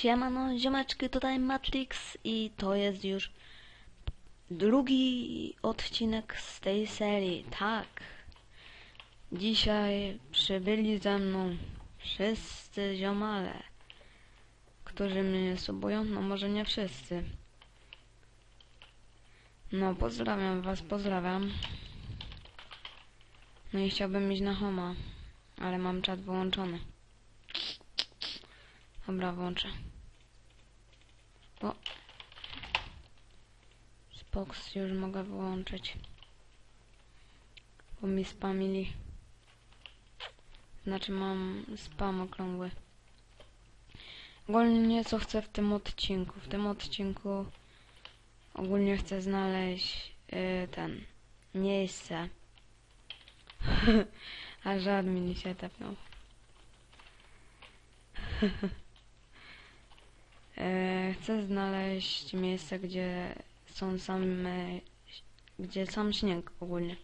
Siemano, ziomeczki, tutaj Matrix i to jest już drugi odcinek z tej serii, tak. Dzisiaj przybyli ze mną wszyscy ziomale, którzy mnie subują, no może nie wszyscy. No, pozdrawiam was, pozdrawiam. No i chciałbym iść na homa, ale mam czat wyłączony. Dobra, włączę. O. Spox już mogę wyłączyć. Bo mi spamili. Znaczy mam spam okrągły. Ogólnie co chcę w tym odcinku? W tym odcinku ogólnie chcę znaleźć y, ten miejsce. A żadmi mi się tepnął. E, Chcę znaleźć miejsce, gdzie są same, gdzie sam śnieg ogólnie.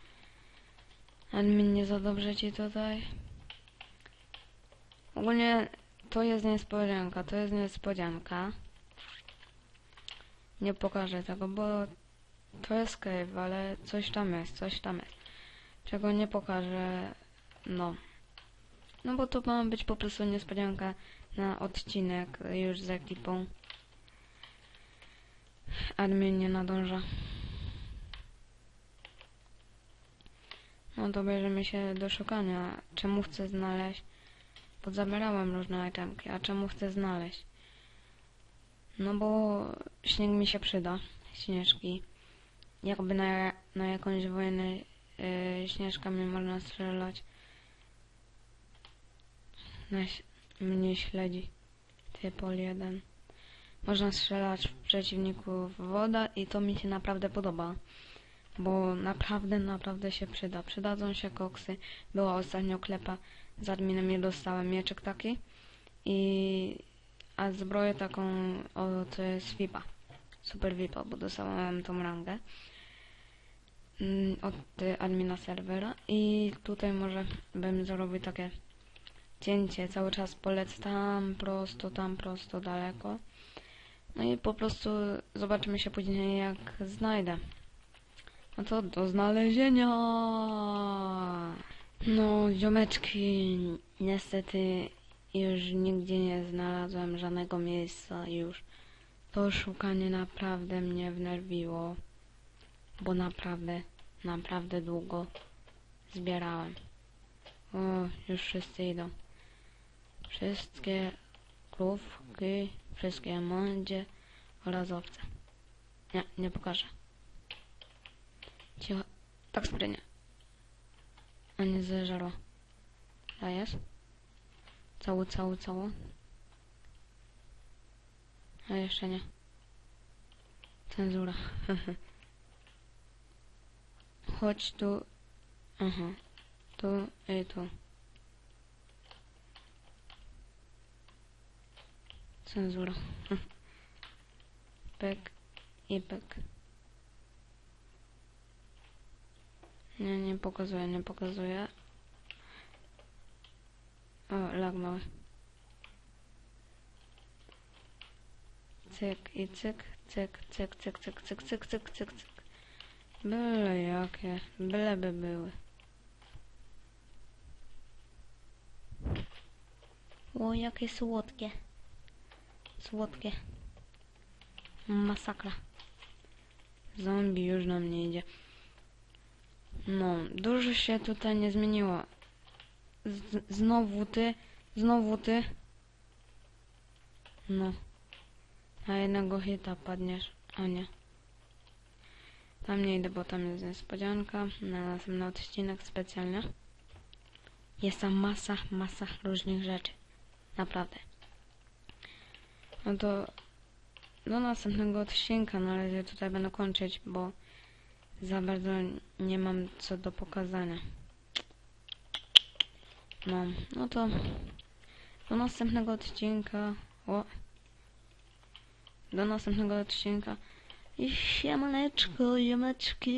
Admin nie za dobrze ci tutaj. Ogólnie to jest niespodzianka, to jest niespodzianka. Nie pokażę tego, bo to jest cave, ale coś tam jest, coś tam jest. Czego nie pokażę, no. No bo to ma być po prostu niespodzianka na odcinek już z ekipą. Admin nie nadąża. No to bierzemy się do szukania. Czemu chcę znaleźć? Bo zabierałem różne itemki, a czemu chcę znaleźć? No bo śnieg mi się przyda. Śnieżki. Jakby na, na jakąś wojnę yy, śnieżkami można strzelać. Na, mnie śledzi. Typol 1. Można strzelać w przeciwników woda i to mi się naprawdę podoba. Bo naprawdę, naprawdę się przyda. Przydadzą się koksy. Była ostatnio klepa z adminem i dostałem mieczek taki. I... A zbroję taką od Swipa. Super Vipa, bo dostałem tą rangę. Mm, Od admina serwera. I tutaj może bym zrobił takie cięcie, cały czas polecę tam prosto, tam prosto, daleko. No i po prostu zobaczymy się później jak znajdę. No to do znalezienia. No, ziomeczki, niestety już nigdzie nie znalazłem żadnego miejsca już. To szukanie naprawdę mnie wnerwiło, bo naprawdę, naprawdę długo zbierałem. O, już wszyscy idą. Wszystkie krówki, wszystkie mądzie oraz owce. Nie, nie pokażę. Cicho. Tak sprytnie. A nie zeżarło. Dajesz? Cały, cały, cały. A jeszcze nie. Cenzura. Chodź tu. Aha. Tu i tu. Cenzura. Pek i pek. Nie, nie pokazuję, nie pokazuję. O, lag mały. Cyk i cyk, cyk, cyk, cyk, cyk, cyk, cyk, cyk, cyk, cyk. Byle jakie, byle by były. O, jakie słodkie. Słodkie. Masakra. Zombie już na mnie idzie. No, dużo się tutaj nie zmieniło. Z znowu ty, znowu ty. No. Na jednego hita padniesz, a nie. Tam nie idę, bo tam jest niespodzianka. Na następny odcinek specjalnie. Jest tam masa, masa różnych rzeczy. Naprawdę. No to do następnego odcinka na razie tutaj będę kończyć, bo za bardzo nie mam co do pokazania. No, no to do następnego odcinka. O. Do następnego odcinka. I siemaneczko, ziomeczki.